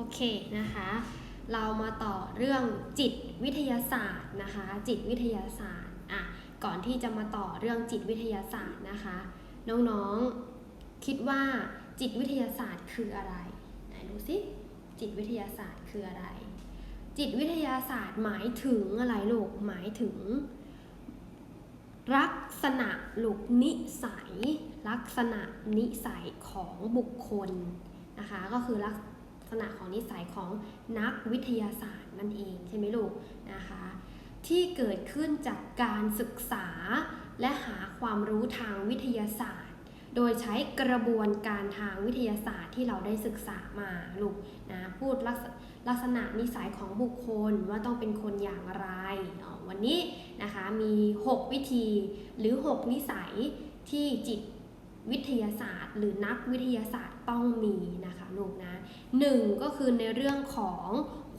โอเคนะคะ เรามาต่อเรื่องจิตวิทยาศาสตร์นะคะ จิตวิทยาศาสตร์อะก่อนที่จะมาต่อเรื่องจิตวิทยาศาสตร์นะคะ น้องๆคิดว่าจิตวิทยาศาสตร์คืออะไรไหนดูสิจิตวิทยาศาสตร์คืออะไร จิตวิทยาศาสตร์หมายถึงอะไรลูกหมายถึง ลักษณะลูกนิสัย ลักษณะนิสัยของบุคคลนะคะก็คือลักษ ษณะของนิสัยของนักวิทยาศาสตร์นั่นเองใช่ไหมลูกนะคะที่เกิดขึ้นจากการศึกษาและหาความรู้ทางวิทยาศาสตร์ โดยใช้กระบวนการทางวิทยาศาสตร์ที่เราได้ศึกษามาลูกนะพูดลักษลักษณะนิสัยของบุคคลว่าต้องเป็นคนอย่างไรวันนี้นะคะมี 6 วิธีหรือ 6 นิสัยที่จิตวิทยาศาสตร์ หรือนักวิทยาศาสตร์ ต้องมีนะคะลูกนะหนึ่งก็คือในเรื่องของ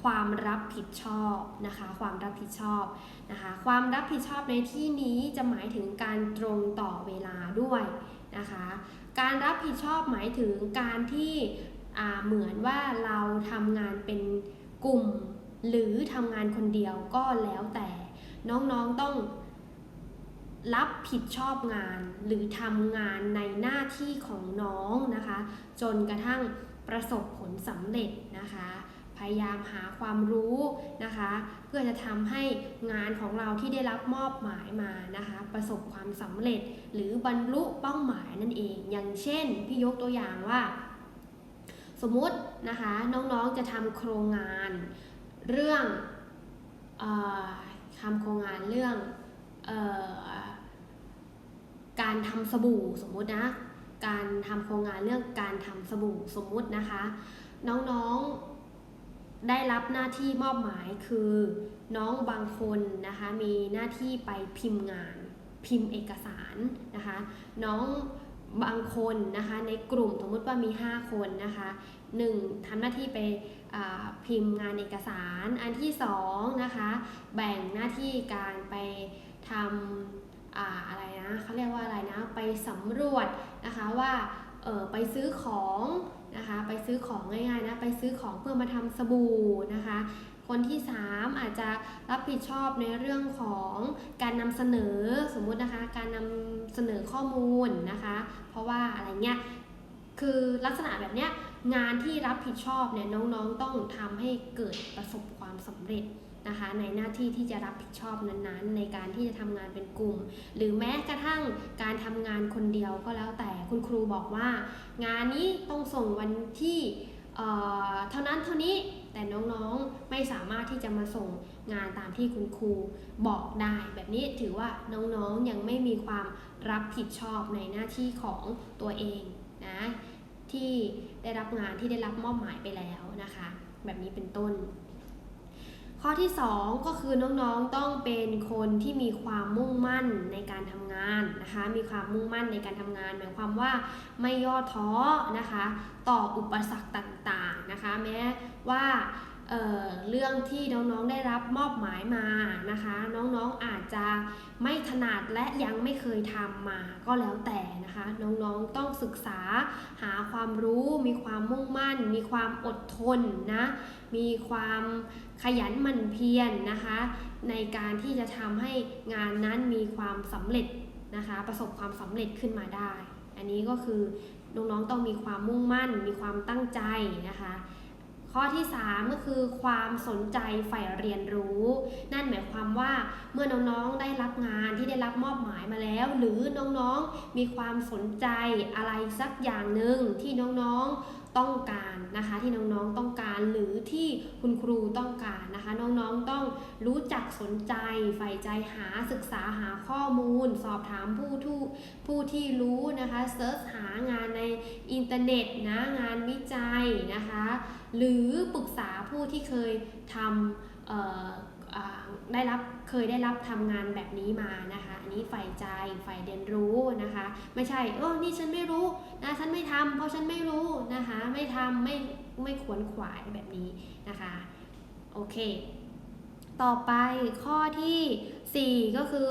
ความรับผิดชอบนะคะ ความรับผิดชอบนะคะ ความรับผิดชอบในที่นี้จะหมายถึงการตรงต่อเวลาด้วยนะคะ การรับผิดชอบหมายถึงการที่เหมือนว่าเราทำงานเป็นกลุ่ม หรือทำงานคนเดียวก็แล้วแต่น้องๆต้อง รับผิดชอบงานหรือทำงานในหน้าที่ของน้องนะคะ จนกระทั่งประสบผลสำเร็จนะคะ พยายามหาความรู้นะคะ เพื่อจะทำให้งานของเราที่ได้รับมอบหมายมานะคะ ประสบความสำเร็จ หรือบรรลุเป้าหมายนั่นเอง อย่างเช่นพี่ยกตัวอย่างว่า สมมตินะคะน้องๆจะทำโครงงานเรื่องออทำโครงงานเรื่องเออ การทำสบู่สมมุตินะ การทำโครงงานเรื่องการทำสบู่สมมุตินะคะ น้องๆได้รับหน้าที่มอบหมายคือน้องบางคนนะคะมีหน้าที่ไปพิมพ์งาน พิมพ์เอกสารนะคะ น้องบางคนนะคะในกลุ่มสมมติว่ามี 5 คนนะคะหนึ่งทำหน้าที่ไปพิมพ์งานเอกสาร อันที่สองนะคะแบ่งหน้าที่การไปทำ อ่าอะไรนะเขาเรียกว่าอะไรนะ ไปสำรวจนะคะว่าเออไปซื้อของนะคะ ไปซื้อของง่ายๆนะ ไปซื้อของเพื่อมาทำสบู่นะคะ คนที่ 3 อาจจะรับผิดชอบในเรื่องของการนำเสนอสมมุตินะคะ การนำเสนอข้อมูลนะคะ เพราะว่าอะไรเงี้ย คือลักษณะแบบเนี้ยงานที่รับผิดชอบเนี่ยน้องๆต้องทำให้เกิดประสบความสำเร็จ นะคะในหน้าที่ที่จะรับผิดชอบนั้นๆ ในการที่จะทำงานเป็นกลุ่ม หรือแม้กระทั่งการทำงานคนเดียวก็แล้วแต่คุณครูบอกว่า งานนี้ต้องส่งวันที่เอ่อเท่านั้นเท่านี้แต่น้องๆไม่สามารถที่จะมาส่งงานตามที่คุณครูบอกได้แบบนี้ถือว่าน้องๆยังไม่มีความรับผิดชอบในหน้าที่ของตัวเองนะที่ได้รับงานที่ได้รับมอบหมายไปแล้วนะคะ แบบนี้เป็นต้น ข้อที่ 2 ก็คือน้องๆต้องเป็นคนที่มีความมุ่งมั่นในการทำงานนะคะ มีความมุ่งมั่นในการทำงาน หมายความว่าไม่ย่อท้อนะคะ ต่ออุปสรรคต่างๆนะคะ แม้ว่า เเรื่องที่น้องๆได้รับมอบหมายมานะคะ น้องๆอาจจะไม่ถนัดและยังไม่เคยทำมาก็แล้วแต่นะคะ น้องๆต้องศึกษาหาความรู้ มีความมุ่งมั่น มีความอดทนนะมีความขยันหมั่นเพียรนะคะ ในการที่จะทำให้งานนั้นมีความสำเร็จนะคะ ประสบความสำเร็จขึ้นมาได้ อันนี้ก็คือน้องๆต้องมีความมุ่งมั่น มีความตั้งใจนะคะ ข้อที่ 3 ก็คือความสนใจใฝ่เรียนรู้ นั่นหมายความว่าเมื่อน้องๆได้รับงานที่ได้รับมอบหมายมาแล้ว หรือน้องๆมีความสนใจอะไรสักอย่างหนึ่งที่น้องๆต้องการนะคะ ที่น้องๆต้องการหรือที่คุณครูต้องการนะคะ น้องๆต้องรู้จักสนใจใฝ่ใจหาศึกษาหาข้อมูล สอบถามผู้ทูผู้ที่รู้นะคะเซิร์ชหางานในอินเทอร์เน็ตนะงานวิจัยนะคะ หรือปรึกษาผู้ที่เคยทำ ได้รับเคยได้รับทำงานแบบนี้มานะคะ อันนี้ใฝ่ใจใฝ่เรียนรู้นะคะ ไม่ใช่เออนี่ฉันไม่รู้นะฉันไม่ทำเพราะฉันไม่รู้นะคะ ไม่ทำไม่ไม่ขวนขวายแบบนี้นะคะโอเค ต่อไปข้อที่ 4 ก็คือ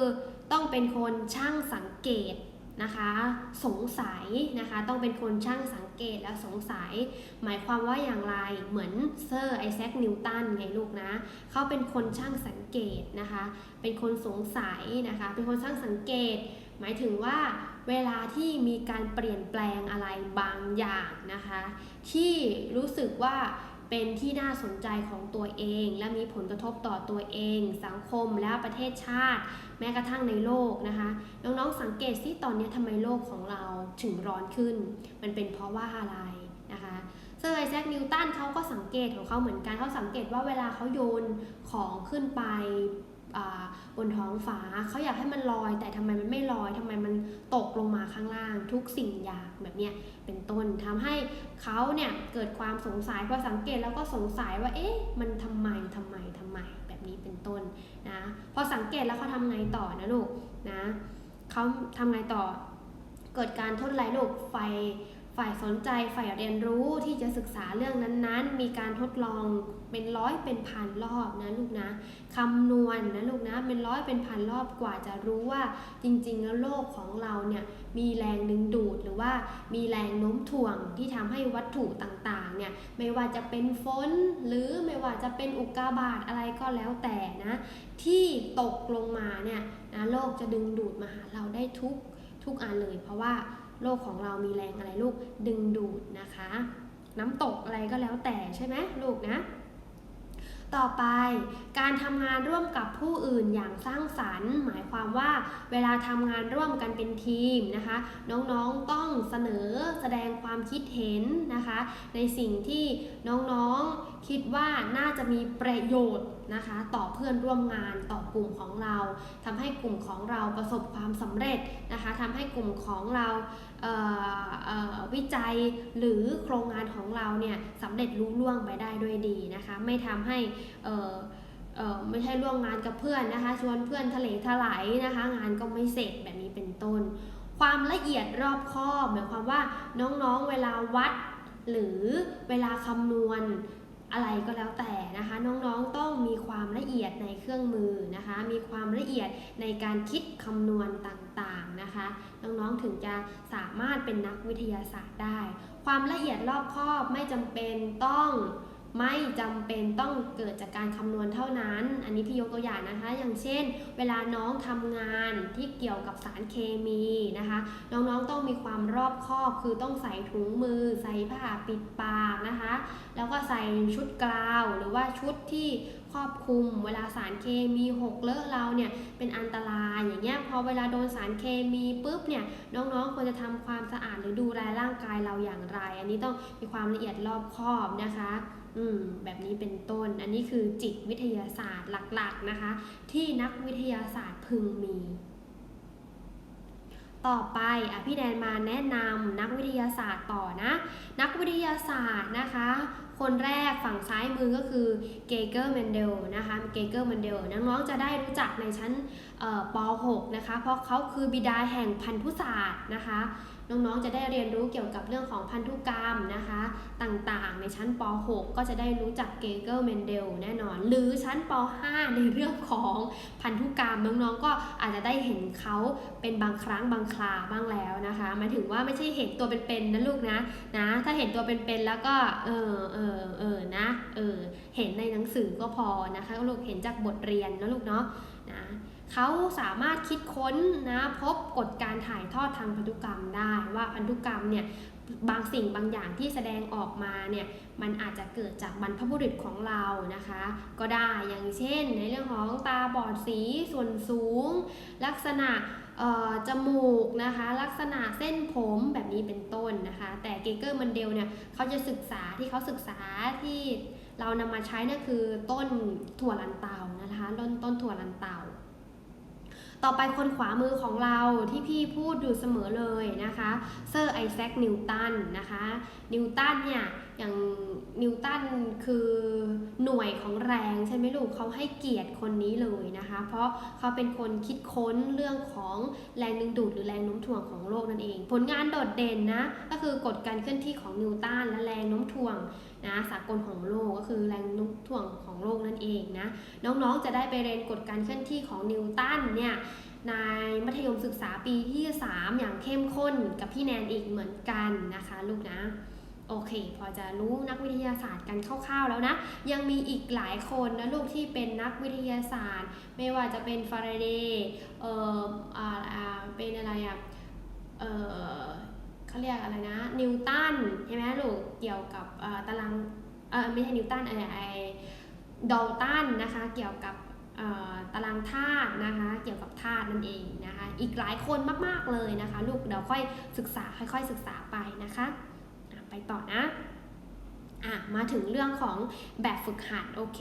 ต้องเป็นคนช่างสังเกตนะคะ สงสัยนะคะ ต้องเป็นคนช่างสัง เกตและสงสัย หมายความว่าอย่างไรเหมือนเซอร์ไอแซคนิวตันไงลูกนะเขาเป็นคนช่างสังเกตนะคะ เป็นคนสงสัยนะคะ เป็นคนช่างสังเกต หมายถึงว่าเวลาที่มีการเปลี่ยนแปลงอะไรบางอย่างนะคะ ที่รู้สึกว่า เป็นที่น่าสนใจของตัวเอง และมีผลกระทบต่อตัวเอง สังคมและประเทศชาติ แม้กระทั่งในโลกนะคะน้องๆสังเกตสิตอนนี้ทำไมโลกของเราถึงร้อนขึ้น มันเป็นเพราะว่าอะไรนะคะเซอร์ไอแซคนิวตันเขาก็สังเกตของเขาเหมือนกันเขาสังเกตว่าเวลาเขาโยนของขึ้นไป บนท้องฟ้าเขาอยากให้มันลอย แต่ทำไมมันไม่ลอยทำไมมันตกลงมาข้างล่าง ทุกสิ่งอย่างแบบเนี้ยเป็นต้นทำให้เขาเนี่ยเกิดความสงสัยพอสังเกตแล้วก็สงสัยว่าเอ๊ะมันทำไมทำไมทำไมแบบนี้เป็นต้นนะพอสังเกตแล้วเขาทำไงต่อนะลูกนะเขาทำไงต่อ เกิดการทดลายลูกไฟ ฝ่ายสนใจฝ่ายเรียนรู้ที่จะศึกษาเรื่องนั้นๆ มีการทดลองเป็นร้อยเป็นพันรอบนะลูกนะคำนวณนนะลูกนะเป็นร้อยเป็นพันรอบกว่าจะรู้ว่าจริงๆ แล้วโลกของเราเนี่ยมีแรงดึงดูดหรือว่ามีแรงโน้มถ่วงที่ทำให้วัตถุต่างๆเนี่ยไม่ว่าจะเป็นฝนหรือไม่ว่าจะเป็นอุกกาบาตอะไรก็แล้วแต่นะที่ตกลงมาเนี่ยนะโลกจะดึงดูดมาหาเราได้ทุกทุกอันเลยเพราะว่า โลกของเรามีแรงอะไรลูกดึงดูดนะคะ น้ำตกอะไรก็แล้วแต่ใช่ไหมลูกนะ ต่อไปการทำงานร่วมกับผู้อื่นอย่างสร้างสรรค์ หมายความว่าเวลาทำงานร่วมกันเป็นทีมนะคะ น้องๆต้องเสนอแสดงความคิดเห็นนะคะ ในสิ่งที่น้องๆคิดว่าน่าจะมีประโยชน์ นะคะ ต่อเพื่อนร่วมงานต่อกลุ่มของเราทำให้กลุ่มของเราประสบความสำเร็จนะคะทำให้กลุ่มของเราเเวิจัยหรือโครงงานของเราเนี่ยสำเร็จรุ่ล่วงไปได้ด้วยดีนะคะ ไม่ทำให้ไม่ใช่ร่วมงานกับเพื่อนนะคะ ชวนเพื่อนทะเลถลายนะคะ งานก็ไม่เสร็จแบบนี้เป็นต้น ความละเอียดรอบคอบหมายความว่าน้องๆเวลาวัดหรือเวลาคำนวณ อะไรก็แล้วแต่นะคะ น้องๆต้องมีความละเอียดในเครื่องมือนะคะ มีความละเอียดในการคิดคำนวณต่างๆนะคะ น้องๆถึงจะสามารถเป็นนักวิทยาศาสตร์ได้ ความละเอียดรอบคอบไม่จำเป็นต้อง ไม่จำเป็นต้องเกิดจากการคำนวณเท่านั้น อันนี้พี่ยกตัวอย่างนะคะ อย่างเช่น เวลาน้องทำงานที่เกี่ยวกับสารเคมีนะคะ น้องๆต้องมีความรอบคอบ คือต้องใส่ถุงมือ ใส่ผ้าปิดปากนะคะ แล้วก็ใส่ชุดกราว หรือว่าชุดที่ครอบคลุม เวลาสารเคมีหกเลอะเราเนี่ยเป็นอันตรายอย่างเงี้ยพอเวลาโดนสารเคมีปุ๊บเนี่ยน้องๆควรจะทำความสะอาดหรือดูแลร่างกายเราอย่างไร อันนี้ต้องมีความละเอียดรอบคอบนะคะ อืมแบบนี้เป็นต้น อันนี้คือจิตวิทยาศาสตร์หลักๆนะคะ ที่นักวิทยาศาสตร์พึงมี ต่อไปอพี่แดนมาแนะนำนักวิทยาศาสตร์ต่อนะ นักวิทยาศาสตร์นะคะ คนแรกฝั่งซ้ายมือก็คือเกเกอร์แมนเดลนะคะเกเกอร์แมนเดลน้องๆจะได้รู้จักในชั้นป .6 นะคะ เพราะเขาคือบิดาแห่งพันธุศาสตร์นะคะ น้องๆ จะได้เรียนรู้เกี่ยวกับเรื่องของพันธุกรรมนะคะ ต่างๆ ในชั้นป .6 ก็จะได้รู้จักเกเกอร์เมนเดลแน่นอน หรือชั้นป .5 ในเรื่องของพันธุกรรมน้องๆ ก็อาจจะได้เห็นเขาเป็นบางครั้งบางคราบ้างแล้วนะคะหมายถึงว่าไม่ใช่เห็นตัวเป็นๆนะลูกนะนะ ถ้าเห็นตัวเป็นๆแล้วก็เออเออเออนะเออเห็นในหนังสือก็พอนะคะลูกเห็นจากบทเรียนนะลูกเนาะ เขาสามารถคิดค้นนะพบกฎการถ่ายทอดทางพันธุกรรมได้ว่าพันธุกรรมเนี่ยบางสิ่งบางอย่างที่แสดงออกมาเนี่ยมันอาจจะเกิดจากบรรพบุรุษของเรานะคะ ก็ได้อย่างเช่น ในเรื่องของตาบอดสีส่วนสูง ลักษณะจมูกนะคะ ลักษณะเส้นผมแบบนี้เป็นต้นนะคะ แต่เกเกอร์มันเดลเนี่ยเขาจะศึกษาที่เขาศึกษาที่เรานำมาใช้นั่นคือต้นถั่วลันเตานะคะต้นต้นถั่วลันเตา ต่อไปคนขวามือของเราที่พี่พูดอยู่เสมอเลยนะคะเซอร์ไอแซคนิวตันนะคะนิวตันเนี่ยอย่างนิวตันคือหน่วยของแรงใช่ไหมลูกเขาให้เกียรติคนนี้เลยนะคะ เพราะเขาเป็นคนคิดค้นเรื่องของแรงดึงดูดหรือแรงโน้มถ่วงของโลกนั่นเอง ผลงานโดดเด่นนะก็คือกฎการเคลื่อนที่ของนิวตันและแรงโน้มถ่วง นะสากลของโลกก็คือแรงโน้มถ่วงของโลกนั่นเองนะน้องๆจะได้ไปเรียนกฎการเคลื่อนที่ของนิวตันเนี่ยในมัธยมศึกษาปีที่ 3 อย่างเข้มข้นกับพี่แนนอีกเหมือนกันนะคะลูกนะโอเค พอจะรู้นักวิทยาศาสตร์กันคร่าวๆแล้วนะ ยังมีอีกหลายคนนะลูกที่เป็นนักวิทยาศาสตร์ ไม่ว่าจะเป็นฟาราเดย์เอ่ออ่าเป็นอะไรอะเอ่อ เขาเรียกอะไรนะ นิวตันใช่ไหมลูกเกี่ยวกับตารางไม่ใช่นิวตันไอไอดอลตันนะคะเกี่ยวกับตารางธาตุนะคะเกี่ยวกับธาตุนั่นเองนะคะอีกหลายคนมากๆเลยนะคะ ลูกเดี๋ยวค่อยศึกษาค่อยๆศึกษาไปนะคะ ไปต่อนะ อะมาถึงเรื่องของแบบฝึกหัดโอเค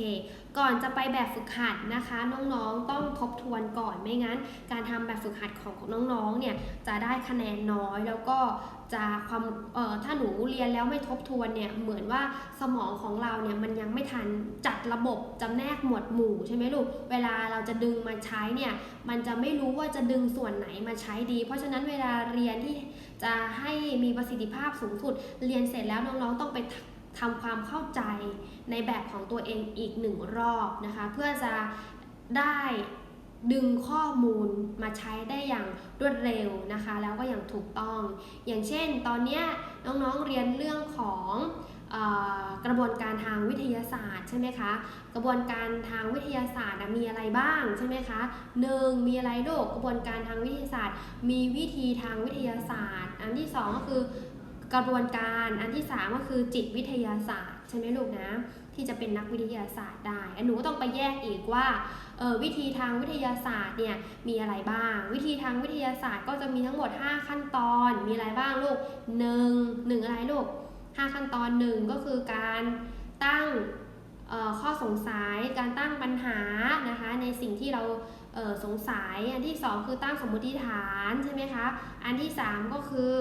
ก่อนจะไปแบบฝึกหัดนะคะ น้องๆต้องทบทวนก่อนไม่งั้น การทำแบบฝึกหัดของน้องๆเนี่ยจะได้คะแนนน้อยแล้วก็จะความเอ่อถ้าหนูเรียนแล้วไม่ทบทวนเนี่ยเหมือนว่าสมองของเราเนี่ยมันยังไม่ทันจัดระบบจำแนกหมวดหมู่ใช่ไหมลูกเวลาเราจะดึงมาใช้เนี่ยมันจะไม่รู้ว่าจะดึงส่วนไหนมาใช้ดี เพราะฉะนั้นเวลาเรียนที่จะให้มีประสิทธิภาพสูงสุด เรียนเสร็จแล้วน้องๆต้องไป ทำความเข้าใจในแบบของตัวเองอีกหนึ่งรอบนะคะ เพื่อจะได้ดึงข้อมูลมาใช้ได้อย่างรวดเร็วนะคะ แล้วก็อย่างถูกต้อง อย่างเช่น ตอนนี้น้องๆเรียนเรื่องของออกระบวนการทางวิทยาศาสตร์ใช่ไหมคะ กระบวนการทางวิทยาศาสตร์มีอะไรบ้างใช่ไหมคะหนึ่งมีอะไรโลกกระบวนการทางวิทยาศาสตร์ มีวิธีทางวิทยาศาสตร์ อันที่สองก็คือ กระบวนการอันที่สามก็คือจิตวิทยาศาสตร์ใช่ไหมลูกนะ ที่จะเป็นนักวิทยาศาสตร์ได้อันหนูก็ต้องไปแยกอีกว่าออวิธีทางวิทยาศาสตร์เนี่ยมีอะไรบ้าง วิธีทางวิทยาศาสตร์ก็จะมีทั้งหมด 5 ขั้นตอนมีอะไรบ้างลูกหนึ่งหนึ่งอะไรลูก5ขั้นตอนหนึ่งก็คือการตั้งออข้อสงสัยการตั้งปัญหานะคะในสิ่งที่เราเออสงสัยอันที่ 2 คือตั้งสมมติฐานใช่ไหมคะอันที่ 3 ก็คือ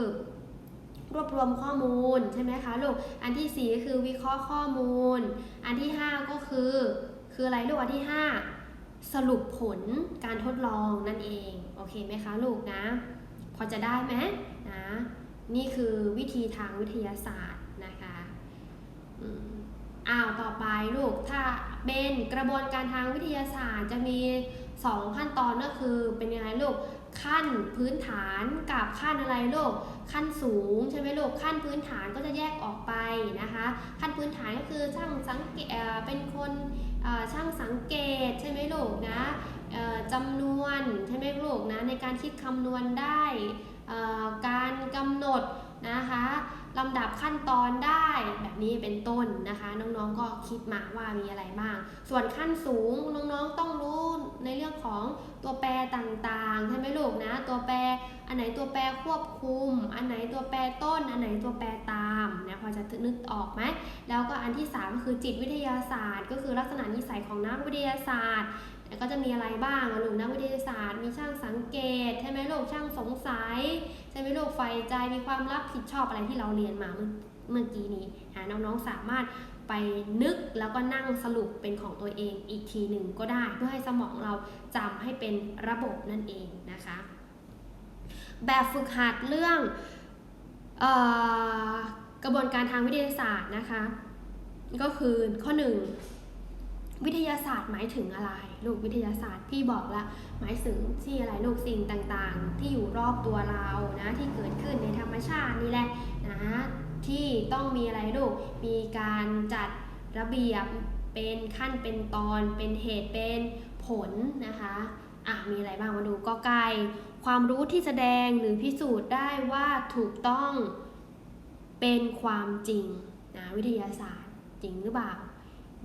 รวบรวมข้อมูลใช่ไหมคะลูก อันที่4ก็คือวิเคราะห์ข้อมูล อันที่ 5 ก็คือ คืออะไรลูกอันที่ 5 สรุปผลการทดลองนั่นเองโอเคไหมคะลูกนะ พอจะได้ไหมนะนี่คือวิธีทางวิทยาศาสตร์นะคะอ้าวต่อไปลูกถ้าเป็นกระบวนการทางวิทยาศาสตร์จะมี 2 ขั้นตอนก็คือเป็นยังไงลูก ขั้นพื้นฐานกับขั้นอะไรโลกขั้นสูงใช่ไหมลูกขั้นพื้นฐานก็จะแยกออกไปนะคะ ขั้นพื้นฐานก็คือช่างสังเกตเป็นคนช่างสังเกตใช่ไหมลูกนะจำนวนใช่ไหมลูกนะในการคิดคำนวณได้การกำหนด นะคะลำดับขั้นตอนได้แบบนี้เป็นต้นนะคะ น้องๆก็คิดมาว่ามีอะไรบ้าง ส่วนขั้นสูงน้องๆต้องรู้ในเรื่องของตัวแปรต่างๆใช่ไหมลูกนะ ตัวแปรอันไหนตัวแปรควบคุม อันไหนตัวแปรต้น อันไหนตัวแปรตามนะพอจะนึกออกไหมแล้วก็อันที่สามก็คือจิตวิทยาศาสตร์ ก็คือลักษณะนิสัยของนักวิทยาศาสตร์ แล้วก็จะมีอะไรบ้างอะลูกนักวิทยาศาสตร์ มีช่างสังเกต ใช่ไหมลูกช่างสงสัย ใช่ไหมลูกใฝ่ใจ มีความรับผิดชอบอะไรที่เราเรียนมาเมื่อเมื่อกี้นี้หาน้องๆสามารถไปนึกแล้วก็นั่งสรุปเป็นของตัวเองอีกทีหนึ่งก็ได้ เพื่อให้สมองเราจำให้เป็นระบบนั่นเองนะคะ แบบฝึกหัดเรื่องออกระบวนการทางวิทยาศาสตร์นะคะ ก็คือข้อหนึ่ง วิทยาศาสตร์หมายถึงอะไร ลูกวิทยาศาสตร์พี่บอกละหมายถึงที่อะไรลูกสิ่งต่างๆ ที่อยู่รอบตัวเรานะที่เกิดขึ้นในธรรมชาตินี่แหละนะที่ต้องมีอะไรลูกมีการจัดระเบียบเป็นขั้นเป็นตอน เป็นเหตุเป็นผลนะคะอะมีอะไรบ้างมาดูก็ไก่ความรู้ที่แสดงหรือพิสูจน์ได้ว่าถูกต้องเป็นความจริงนะวิทยาศาสตร์จริงหรือเปล่า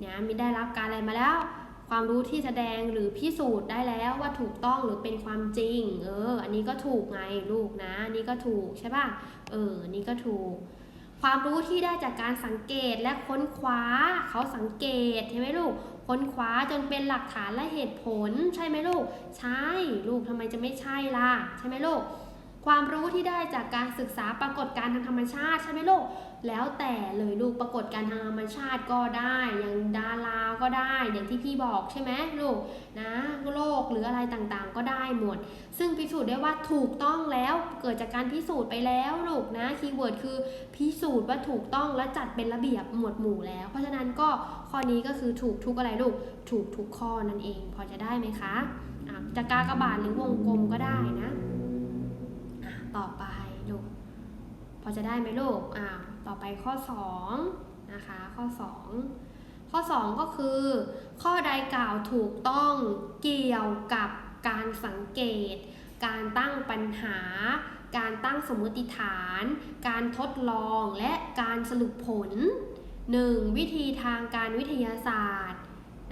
นี่ยมีได้รับการอะไรมาแล้ว ความรู้ที่แสดงหรือพิสูจน์ได้แล้วว่าถูกต้องหรือเป็นความจริง เออ อันนี้ก็ถูกไงลูกนะอันนี้ก็ถูกใช่ป่ะ เอออันนี้ก็ถูก ความรู้ที่ได้จากการสังเกตและค้นคว้าเขาสังเกตใช่ไหมลูก ค้นคว้าจนเป็นหลักฐานและเหตุผลใช่ไหมลูก ใช่ ลูกทำไมจะไม่ใช่ล่ะ ใช่ไหมลูก ความรู้ที่ได้จากการศึกษาปรากฏการณ์ทางธรรมชาติใช่ไหมลูก แล้วแต่เลยลูกปรากฏการณ์ทางธรรมชาติก็ได้ อย่างดาราก็ได้อย่างที่พี่บอกใช่ไหมลูกนะโลกหรืออะไรต่างๆ ก็ได้หมด ซึ่งพิสูจน์ได้ว่าถูกต้องแล้วเกิดจากการพิสูจน์ไปแล้วลูกนะคีย์เวิร์ดคือพิสูจน์ว่าถูกต้องและจัดเป็นระเบียบหมวดหมู่แล้ว เพราะฉะนั้นก็ข้อนี้ก็คือถูกทุกอะไรลูกถูกทุกข้อนั่นเอง พอจะได้ไหมคะจะกากบาทหรือวงกลมก็ได้นะ ต่อไปลูกพอจะได้ไหมลูกอ่าต่อไปข้อ2นะคะข้อ 2 ข้อ 2 ก็คือ ข้อใดกล่าวถูกต้องเกี่ยวกับการสังเกต การตั้งปัญหา การตั้งสมมติฐาน การทดลองและการสรุปผล 1. วิธีทางการวิทยาศาสตร์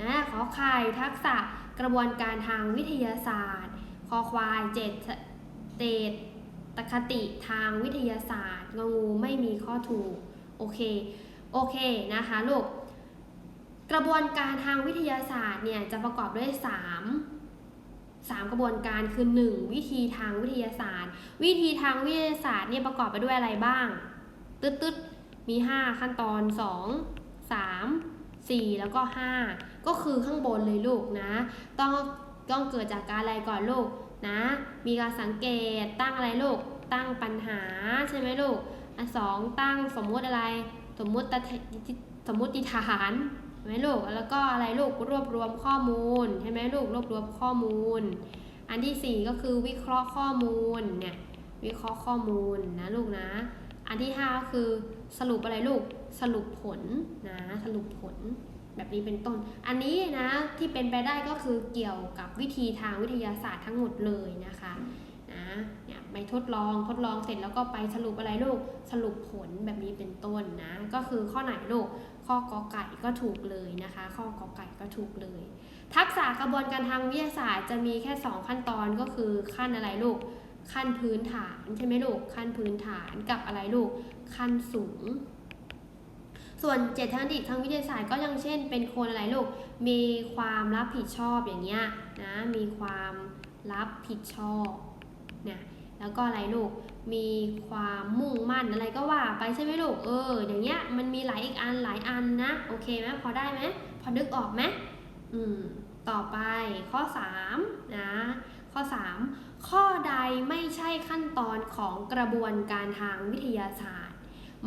นะขอไข่ทักษะกระบวนการทางวิทยาศาสตร์ คอควายเจตเตต ตคติทางวิทยาศาสตร์งงูไม่มีข้อถูก โอเค โอเคนะคะลูก กระบวนการทางวิทยาศาสตร์เนี่ยจะประกอบด้วย 3 3 กระบวนการคือ 1 วิธีทางวิทยาศาสตร์ วิธีทางวิทยาศาสตร์เนี่ยประกอบไปด้วยอะไรบ้าง ตึ๊ดตึ๊ดมี 5 ขั้นตอน 2 3 4 แล้วก็ 5 ก็คือข้างบนเลยลูกนะ ต้องต้องเกิดจากการอะไรก่อนลูก นะ มีการสังเกตตั้งอะไรลูก ตั้งปัญหาใช่ไหมลูกอันสองตั้งสมมุติอะไร สมมุติตะสมมุติฐานใช่ไหมลูก แล้วก็อะไรลูกรวบรวมข้อมูลใช่ไหมลูกรวบรวมข้อมูล อันที่สี่ก็คือวิเคราะห์ข้อมูลเนี่ยวิเคราะห์ข้อมูลนะลูกนะ อันที่ห้าก็คือสรุปอะไรลูกสรุปผลนะสรุปผล แบบนี้เป็นต้น อันนี้นะที่เป็นไปได้ก็คือเกี่ยวกับวิธีทางวิทยาศาสตร์ทั้งหมดเลยนะคะนะเนี่ยไปทดลองทดลองเสร็จแล้วก็ไปสรุปอะไรลูกสรุปผลแบบนี้เป็นต้นนะ ก็คือข้อไหนลูกข้อกอไก่ก็ถูกเลยนะคะ ข้อกอไก่ก็ถูกเลย ทักษะกระบวนการทางวิทยาศาสตร์จะมีแค่ 2 ขั้นตอนก็คือขั้นอะไรลูกขั้นพื้นฐานใช่ไหมลูกขั้นพื้นฐานกับอะไรลูกขั้นสูง ส่วนเจตทางดิทางวิทยาศาสตร์ก็ยังเช่น เป็นคนอะไรลูก มีความรับผิดชอบอย่างเงี้ยนะ มีความรับผิดชอบเนี่ยแล้วก็อะไรลูก มีความมุ่งมั่นอะไรก็ว่าไปใช่ไหมลูก เออ อย่างเงี้ย มันมีหลายอีกอันหลายอันนะ โอเคไหมพอได้ไหมพอนึกออกไหมอืม ต่อไปข้อ3นะ ข้อ 3 ข้อใดไม่ใช่ขั้นตอนของกระบวนการทางวิทยาศาสตร์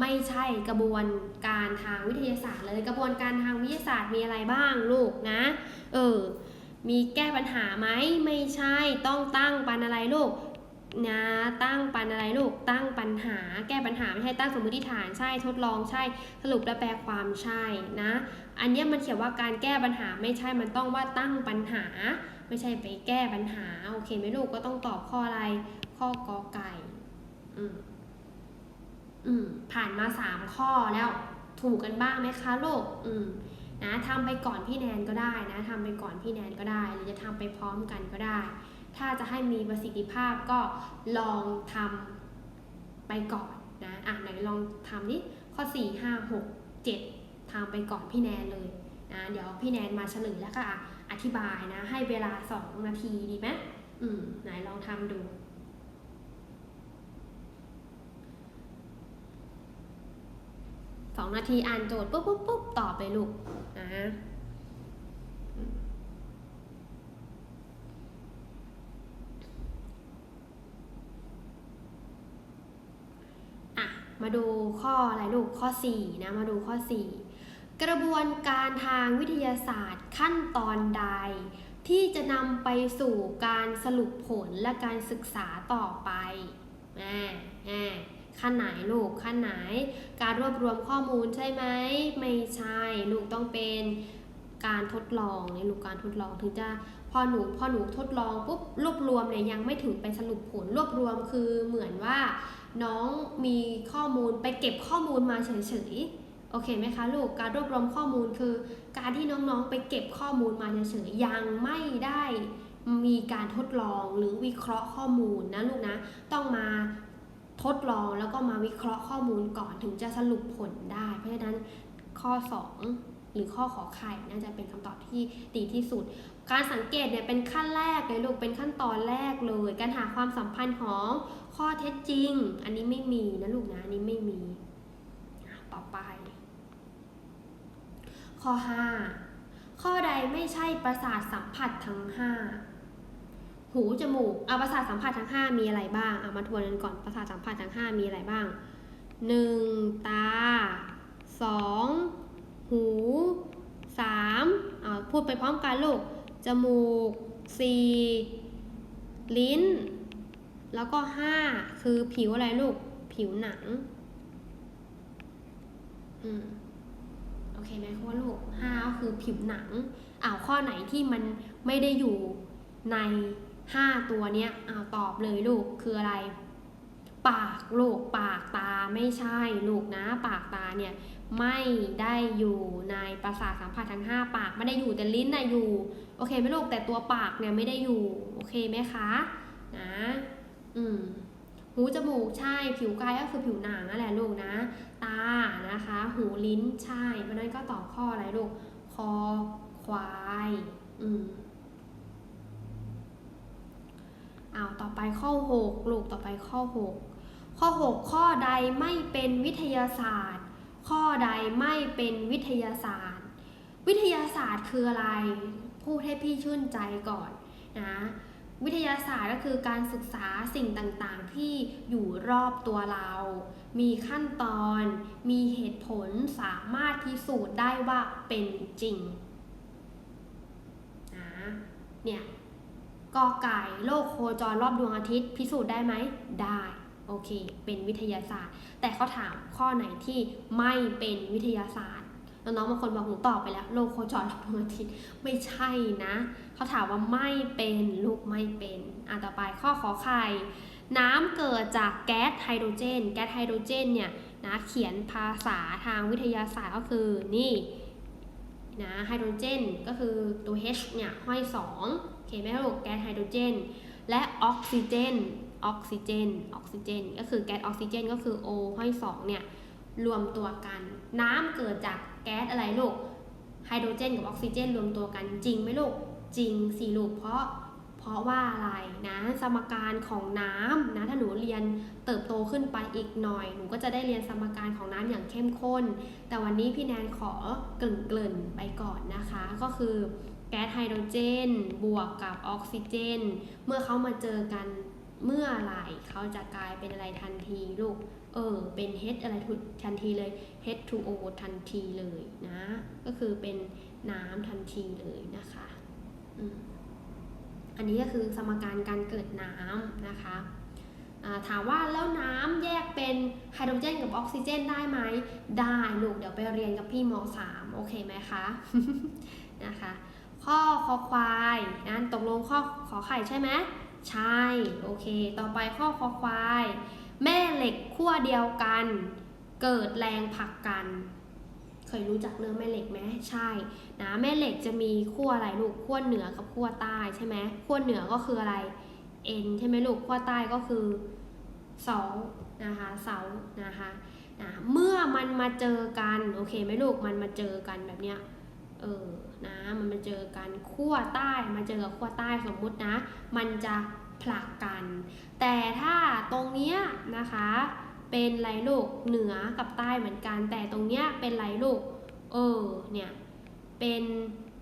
ไม่ใช่กระบวนการทางวิทยาศาสตร์เลยกระบวนการทางวิทยาศาสตร์มีอะไรบ้างลูกนะ เออ มีแก้ปัญหาไหมไม่ใช่ต้องตั้งปันอะไรลูกนะตั้งปันอะไรลูกตั้งปัญหา แก้ปัญหาไม่ใช่ตั้งสมมติฐานใช่ทดลองใช่สรุปและแปลความใช่นะ อันนี้มันเขียนว่าการแก้ปัญหาไม่ใช่มันต้องว่าตั้งปัญหา ไม่ใช่ไปแก้ปัญหาโอเคไหมลูกก็ต้องตอบข้ออะไรข้อกอไก่อืม อืมผ่านมาสามข้อแล้วถูกกันบ้างไหมคะลูกอืมนะทำไปก่อนพี่แนนก็ได้นะทำไปก่อนพี่แนนก็ได้ หรือจะทำไปพร้อมกันก็ได้ ถ้าจะให้มีประสิทธิภาพก็ลองทำไปก่อนนะอะไหนลองทำนี่ข้อ 4 5 6 7ทำไปก่อนพี่แนนเลยนะเดี๋ยวพี่แนนมาเฉลยแล้วก็อธิบายนะ ให้เวลา 2 นาทีดีไหมอืมไหนลองทำดู สองนาทีอ่านโจทย์ปุ๊บปุ๊บปุ๊บตอบเลยลูกนะอะมาดูข้ออะไรลูกข้อ4นะมาดูข้อ 4 กระบวนการทางวิทยาศาสตร์ขั้นตอนใด ที่จะนำไปสู่การสรุปผลและการศึกษาต่อไปแม่แม่ ขั้นไหนลูกขั้นไหน การรวบรวมข้อมูลใช่ไหมไม่ใช่ลูกต้องเป็นการทดลองในลูกการทดลองถึงจะพอหนูพอหนูทดลองปุ๊บรวบรวมเนี่ยยังไม่ถึงไปสรุปผลรวบรวมคือเหมือนว่า น้องมีข้อมูลไปเก็บข้อมูลมาเฉยๆโอเคไหมคะลูกการรวบรวมข้อมูลคือ การที่น้องๆไปเก็บข้อมูลมาเฉยๆยังไม่ได้มีการทดลองหรือวิเคราะห์ข้อมูลนะลูกนะ ต้องมา ทดลองแล้วก็มาวิเคราะห์ข้อมูลก่อนถึงจะสรุปผลได้ เพราะฉะนั้นข้อหรือข้อขอไข่น่าจะเป็นคำตอบที่ดีที่สุด การสังเกตเนี่ยเป็นขั้นแรกเลยลูกเป็นขั้นตอนแรกเลย การหาความสัมพันธ์ของข้อเท็จจริง อันนี้ไม่มีนะลูกนะอันนี้ไม่มีต่อไป ข้อ 5 ข้อใดไม่ใช่ประสาทสัมผัสทั้ง 5 หูจมูกเอาประสาทสัมผัสทั้ง 5 มีอะไรบ้างเอามาทวนกันก่อนประสาทสัมผัสทั้ง 5 มีอะไรบ้าง 1. ตา 2. หู 3. เอาพูดไปพร้อมกันลูกจมูก 4. ลิ้น แล้วก็ 5 คือผิวอะไรลูก ผิวหนัง อืมโอเคไหมคะว่าลูก5ก็คือผิวหนังอ้าวข้อไหนที่มันไม่ได้อยู่ใน 5ตัวเนี้ยเอาตอบเลยลูกคืออะไร ปากลูกปากตาไม่ใช่ลูกนะ ปากตาเนี่ยไม่ได้อยู่ในประสาทสัมผัสทั้ง 5 ปากไม่ได้อยู่แต่ลิ้นน่ะอยู่โอเคไหมลูกแต่ตัวปากเนี่ยไม่ได้อยู่โอเคไหมคะนะอืมหูจมูกใช่ผิวกายก็คือผิวหนังนั่นแหละลูกนะ ตานะคะ หูลิ้นใช่เพราะนั้นก็ตอบข้ออะไรลูกคอควาย อืม เอาต่อไปข้อ 6 ลูกต่อไปข้อ 6 ข้อ 6 ข้อใดไม่เป็นวิทยาศาสตร์ ข้อใดไม่เป็นวิทยาศาสตร์ วิทยาศาสตร์คืออะไร พูดให้พี่ชื่นใจก่อนนะวิทยาศาสตร์ก็คือการศึกษาสิ่งต่างๆ ที่อยู่รอบตัวเรา มีขั้นตอน มีเหตุผล สามารถพิสูจน์ได้ว่าเป็นจริงนะเนี่ย กอไก่โลกโคจรรอบดวงอาทิตย์ พิสูจน์ได้ไหมได้โอเค เป็นวิทยาศาสตร์ แต่เขาถามข้อไหนที่ไม่เป็นวิทยาศาสตร์น้องๆบางคนบอกหนูตอบไปแล้ว โลกโคจรรอบดวงอาทิตย์ไม่ใช่นะเขาถามว่าไม่เป็นลูกไม่เป็นอะต่อไปข้อขอไข่น้ำเกิดจากแก๊สไฮโดรเจน แก๊สไฮโดรเจนเนี่ยนะเขียนภาษาทางวิทยาศาสตร์ก็คือนี่นะไฮโดรเจนก็คือตัว H เนี่ยห้อย2 เคไหมลูกแก๊สไฮโดรเจน และออกซิเจนออกซิเจนออกซิเจน ก็คือแก๊สออกซิเจน ก็คือ O ห้อย2เนี่ยรวมตัวกัน น้ำเกิดจากแก๊สอะไรลูกไฮโดรเจน กับออกซิเจน รวมตัวกันจริงไหมลูกจริงสิลูกเพราะเพราะว่าอะไรนะสมการของน้ำนะถ้าหนูเรียนเติบโตขึ้นไปอีกหน่อย หนูก็จะได้เรียนสมการของน้ำอย่างเข้มข้น แต่วันนี้พี่แนนขอเกริ่นๆไปก่อนนะคะ ก็คือ แก๊สไฮโดรเจน บวกกับออกซิเจน เมื่อเขามาเจอกันเมื่อไหร่เขาจะกลายเป็นอะไรทันทีลูก เออ เป็น H อะไรทันทีเลย H2O ทันทีเลยนะ ก็คือเป็นน้ำทันทีเลยนะคะอันนี้ก็คือสมการการเกิดน้ำนะคะถามว่าแล้วน้ำแยกเป็นไฮโดรเจนกับออกซิเจนได้ไหม ได้ลูกเดี๋ยวไปเรียนกับพี่ม .3 โอเคไหมคะนะคะ ข้อคอควายนะตกลงข้อขอไข่ใช่ไหมใช่ โอเค ต่อไปข้อคอควาย แม่เหล็กขั้วเดียวกัน เกิดแรงผลักกัน เคยรู้จักเรื่องแม่เหล็กไหมใช่นะแม่เหล็กจะมีขั้วอะไรลูกขั้วเหนือกับขั้วใต้ใช่ไหมขั้วเหนือก็คืออะไร N ใช่ไหมลูกขั้วใต้ก็คือเสานะคะเสานะคะนะเมื่อมันมาเจอกัน โอเคไหมลูกมันมาเจอกันแบบเนี้ยเออ นะมันมาเจอกันขั้วใต้มาเจอกับขั้วใต้สมมุตินะ มันจะผลักกัน แต่ถ้าตรงเนี้ยนะคะ เป็นไรลูกเหนือกับใต้เหมือนกัน แต่ตรงเนี้ยเป็นไรลูกเออเนี่ยเป็น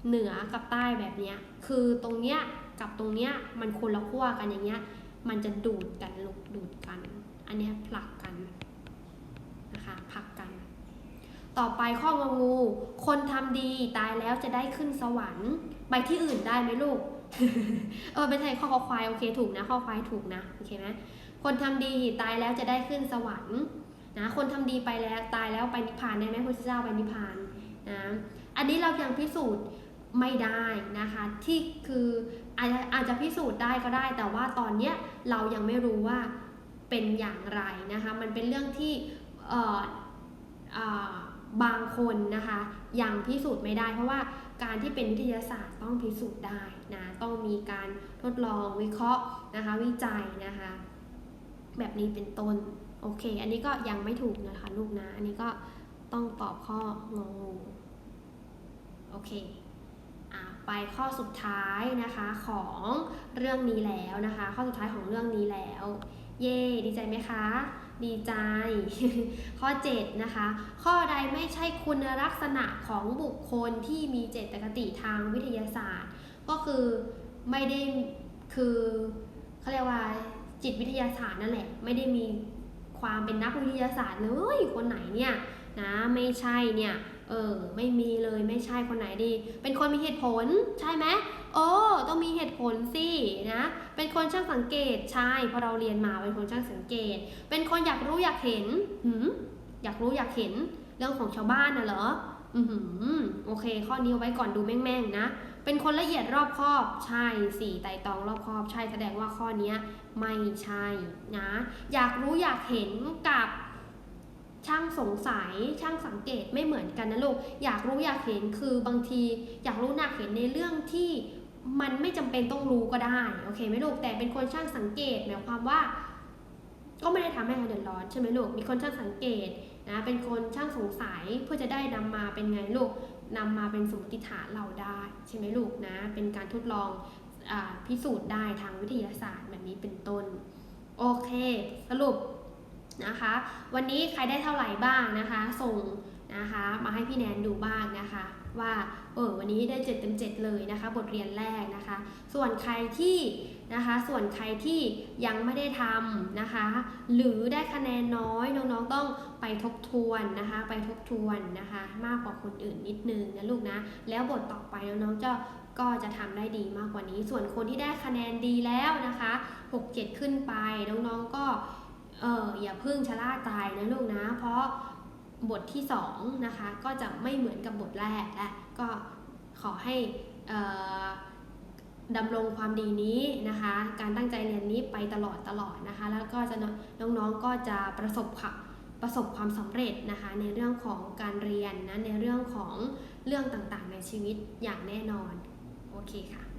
เหนือกับใต้แบบเนี้ยคือตรงเนี้ยกับตรงเนี้ยมันคนละขั้วกันอย่างเงี้ยมันจะดูดกันลูกดูดกัน อันเนี้ยผลักกันนะคะผลัก ต่อไปข้องงู คนทำดีตายแล้วจะได้ขึ้นสวรรค์ไปที่อื่นได้ไหมลูก เออไม่ใช่ข้อคอควายโอเคถูกนะข้อควายถูกนะโอเคไหมคนทำดีตายแล้วจะได้ขึ้นสวรรค์นะคนทำดีไปแล้วตายแล้วไปนิพพานได้ไหมพระเจ้าไปนิพพานนะอันนี้เรายังพิสูจน์ไม่ได้นะคะที่คืออาจจะอาจจะพิสูจน์ได้ก็ได้ แต่ว่าตอนเนี้ยเรายังไม่รู้ว่าเป็นอย่างไรนะคะมันเป็นเรื่องที่เอ่อเอ่อ บางคนนะคะ ยังพิสูจน์ไม่ได้ เพราะว่าการที่เป็นวิทยาศาสตร์ต้องพิสูจน์ได้นะต้องมีการทดลองวิเคราะห์นะคะ วิจัยนะคะ แบบนี้เป็นต้นโอเค อันนี้ก็ยังไม่ถูกนะคะลูกนะ อันนี้ก็ต้องตอบข้ององูเคอไปข้อสุดท้ายนะคะของเรื่องนี้แล้วนะคะ ข้อสุดท้ายของเรื่องนี้แล้ว เย่ดีใจไหมคะ ดีใจ ข้อ 7 นะคะ ข้อใดไม่ใช่คุณลักษณะของบุคคลที่มีเจตคติทางวิทยาศาสตร์ ก็คือไม่ได้คือเขาเรียกว่าจิตวิทยาศาสตร์นั่นแหละ ไม่ได้มีความเป็นนักวิทยาศาสตร์เลยคนไหนเนี่ยนะไม่ใช่เนี่ยเออไม่มีเลยไม่ใช่คนไหนดี เป็นคนมีเหตุผลใช่ไหม โอ้ต้องมีเหตุผลสินะ เป็นคนช่างสังเกตใช่เพราะเราเรียนมาเป็นคนช่างสังเกต เป็นคนอยากรู้อยากเห็นหืมอยากรู้อยากเห็นเรื่องของชาวบ้านน่ะเหรออือหือโอเค ข้อนี้ไว้ก่อนดูแม่งๆนะ เป็นคนละเอียดรอบคอบใช่สี่ไต่ตองรอบคอบใช่แสดงว่าข้อเนี้ยไม่ใช่นะ อยากรู้อยากเห็นกับช่างสงสัยช่างสังเกตไม่เหมือนกันนะลูกอยากรู้อยากเห็นคือบางที อยากรู้อยากเห็นในเรื่องที่ มันไม่จำเป็นต้องรู้ก็ได้โอเคไหมลูกแต่เป็นคนช่างสังเกตหมายความว่า ก็ไม่ได้ทำให้ใครเดือดร้อนใช่ไหมลูกมีคนช่างสังเกตนะเป็นคนช่างสงสัยเพื่อจะได้นำมาเป็นไงลูกนำมาเป็นสมมติฐานเราได้ใช่ไหมลูกนะ เป็นการทดลองอพิสูจน์ได้ทางวิทยาศาสตร์แบบนี้เป็นต้นโอเค สรุปนะคะ วันนี้ใครได้เท่าไหร่บ้างนะคะ ส่ง นะคะ มาให้พี่แนนดูบ้างนะคะ ว่าเออวันนี้ได้7เต็ม7เลยนะคะ บทเรียนแรกนะคะ ส่วนใครที่นะคะ ส่วนใครที่ยังไม่ได้ทำนะคะ หรือได้คะแนนน้อยน้องๆต้องไปทบทวนนะคะ ไปทบทวนนะคะ มากกว่าคนอื่นนิดนึงนะลูกนะ แล้วบทต่อไปน้องๆจะก็จะทำได้ดีมากกว่านี้ ส่วนคนที่ได้คะแนนดีแล้วนะคะ 6 7 ขึ้นไปน้องๆก็เอออย่าเพิ่งชะล่าใจนะลูกนะ เพราะ บทที่2นะคะก็จะไม่เหมือนกับบทแรกและก็ขอให้ดำรงความดีนี้นะคะ การตั้งใจเรียนนี้ไปตลอดตลอดนะคะ แล้วก็จะน้องๆก็จะประสบความประสบความสำเร็จนะคะ ในเรื่องของการเรียนนะในเรื่องของเรื่องต่างๆในชีวิตอย่างแน่นอน โอเคค่ะ